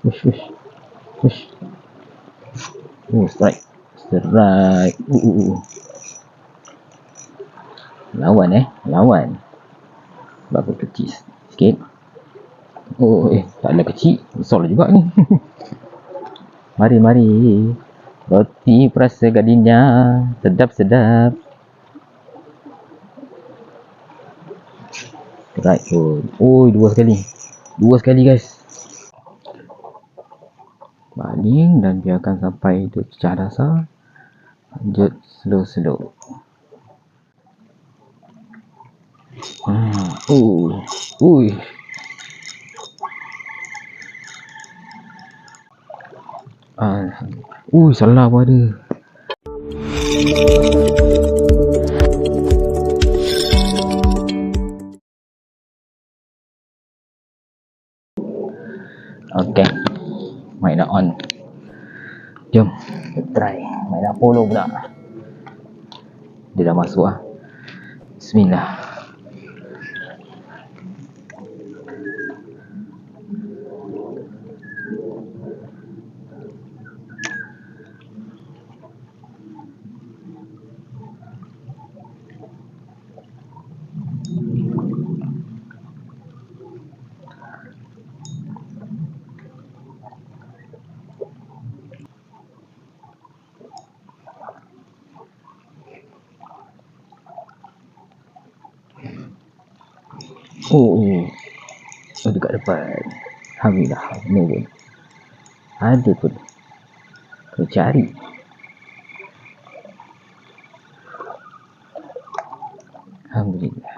Ush, ush. Ush. Oh, strike. Strike. Uh, uh, uh. Lawan eh. Lawan. Berapa kecil sikit. Oh, eh. Tak ada kecil. Besar juga ni. mari, mari. Roti perasa gadinya. Sedap-sedap. Strike pun. Oh, dua sekali. Dua sekali guys baling dan biarkan sampai dia pecah dasar lanjut slow slow hmm. uh. Ui. Ah, ui salah pun ada. Dah on. Jom try. Mic dah follow pula. Dia dah masuk lah bismillah Oh, oh. Oh, dekat depan. Alhamdulillah. Ni pun. Ada pun. Kau cari. Alhamdulillah.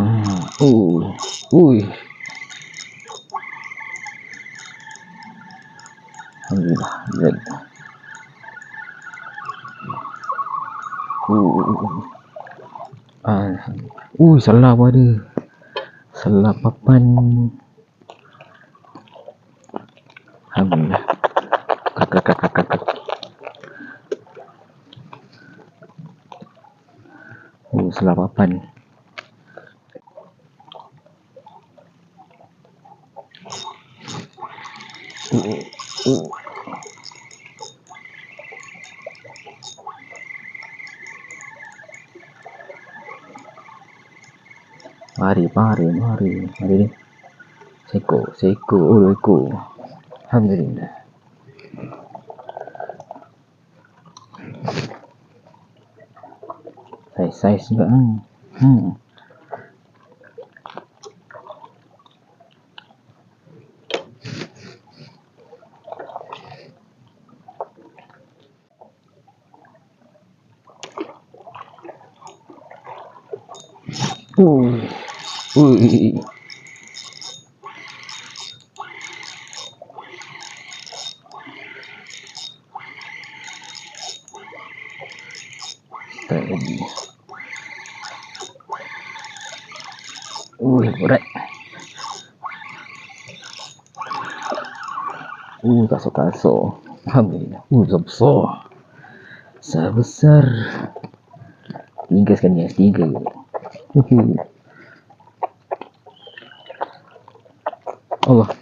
Hmm. Oh. Ui. Alhamdulillah. Zed. Uh. Alhamdulillah. Ui, salah pun ada. Salah papan. Alhamdulillah. Kak, kak, kak, kak, kak. Oh, salah papan. Uh, uh. Mari, mari, mari. Mari ni. Seko, seko, oh, seko. Alhamdulillah. Saiz-saiz juga. Hmm. hmm. Ui. Ui. Ui, berat. Ui, kasar-kasar. Alhamdulillah. Ui, besar-besar. Besar-besar. Tinggal sekarang S3. Hehehe. Allah.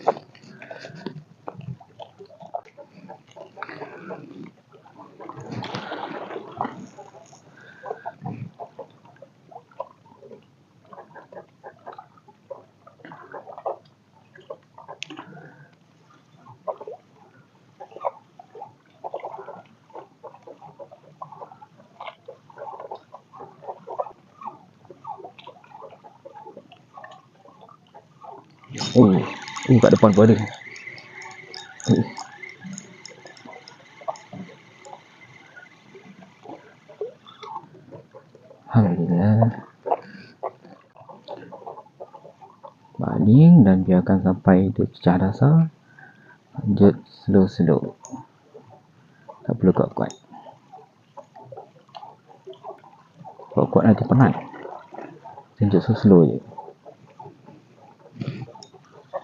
Oh, oh kat depan pun ada. Alhamdulillah. Baling dan biarkan sampai dia pecah dasar. Lanjut slow-slow. Tak perlu kuat-kuat. Kuat-kuat nanti penat. Lanjut slow-slow je.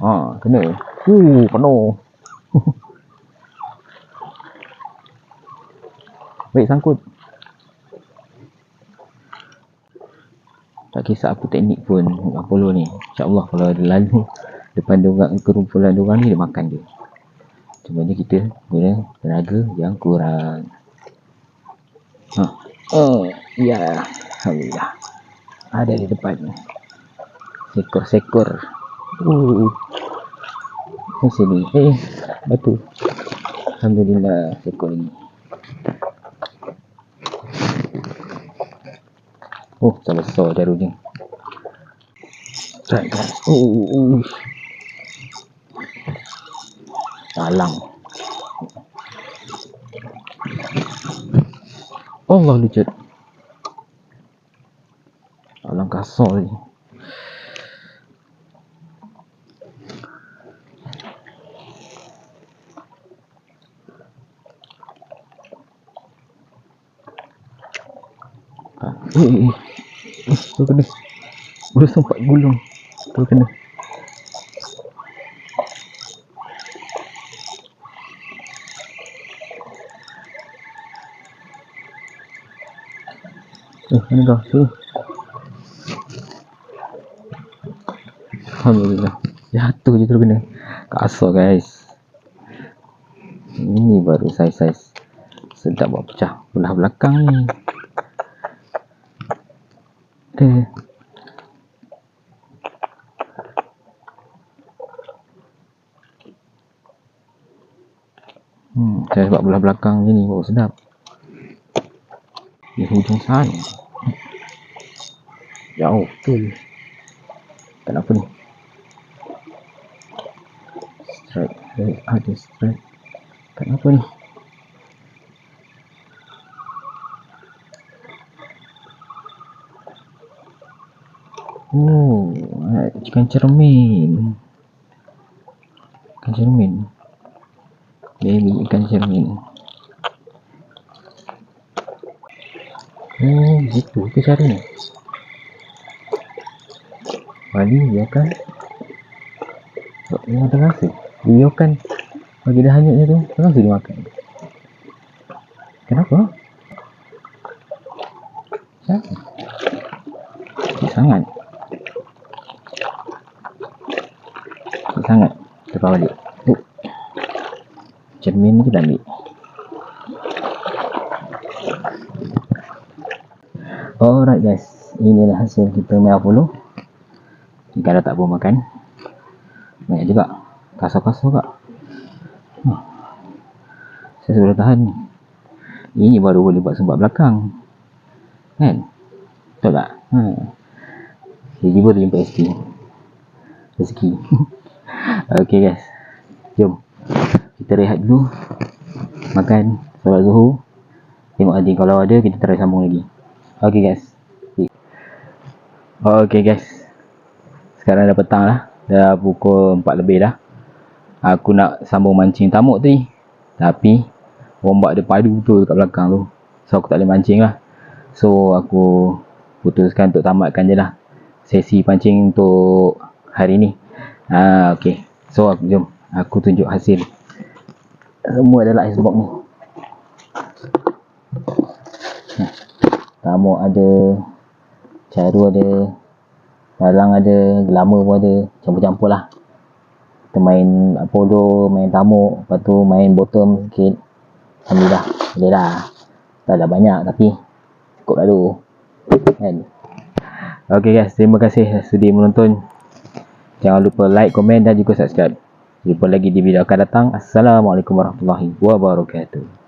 Ha, kena. Uh, penuh. Baik sangkut. Tak kisah apa teknik pun Apollo ni. InsyaAllah kalau ada lalu depan diorang, kerumpulan diorang ni, dia makan dia. Cuma ni kita guna tenaga yang kurang. Ha. Oh, ya. Alhamdulillah. Ada di depan. Sekor-sekor. Uh. Di sini. Eh, batu. Alhamdulillah, sekor lagi. Oh, tak besar jarum ni. Right. Oh, oh. Talang. Allah lucut. Talang kasar ni. Tu kena. Boleh sempat gulung. Tu kena. Eh, mana kau? Sini. Alhamdulillah. Jatuh je tu kena. Kasar guys. Ini baru saiz-saiz. Sedap buat pecah. Belah belakang ni. Eh. Hmm, saya buat belah belakang je ni baru sedap. Di hujung sana. Jauh betul. Kenapa ni? Strike. Ada strike. Kenapa ni? Oh, eh, ikan cermin. Ikan cermin. Baby ikan cermin. Oh, gitu ke cara ni? Wali biarkan. Oh, yang terasa. Biarkan. Bagi dah hanyutnya tu, terasa dia makan. Kenapa? Kenapa? Cik sangat. Alright guys. Inilah hasil kita main Apollo. Ikan dah tak boleh makan. Banyak juga. Kasar-kasar juga. Huh. Saya sudah tahan ni. Ini baru boleh buat sembah belakang. Kan? Betul tak? Ha. Jadi baru jumpa ST. Rezeki. okay guys. Jom. Kita rehat dulu. Makan. Solat zuhur. Tengok nanti kalau ada kita try sambung lagi. Okay guys. Okay guys. Sekarang dah petang lah. Dah pukul 4 lebih dah. Aku nak sambung mancing tamuk tadi. Tapi ombak dia padu betul dekat belakang tu. So aku tak boleh mancing lah. So aku putuskan untuk tamatkan je lah. Sesi pancing untuk hari ni. Ha, okay. So aku jom. Aku tunjuk hasil. Semua adalah icebox ni. Tamuk ada. Caru ada. Dalang ada. Gelama pun ada. Campur-campur lah kita main Apollo, main tamuk, lepas tu main bottom sikit. Alhamdulillah, boleh lah. Tak ada banyak tapi cukup lah tu. Kan? Okay guys, terima kasih sudi menonton. Jangan lupa like, komen dan juga subscribe. Jumpa lagi di video akan datang. Assalamualaikum warahmatullahi wabarakatuh.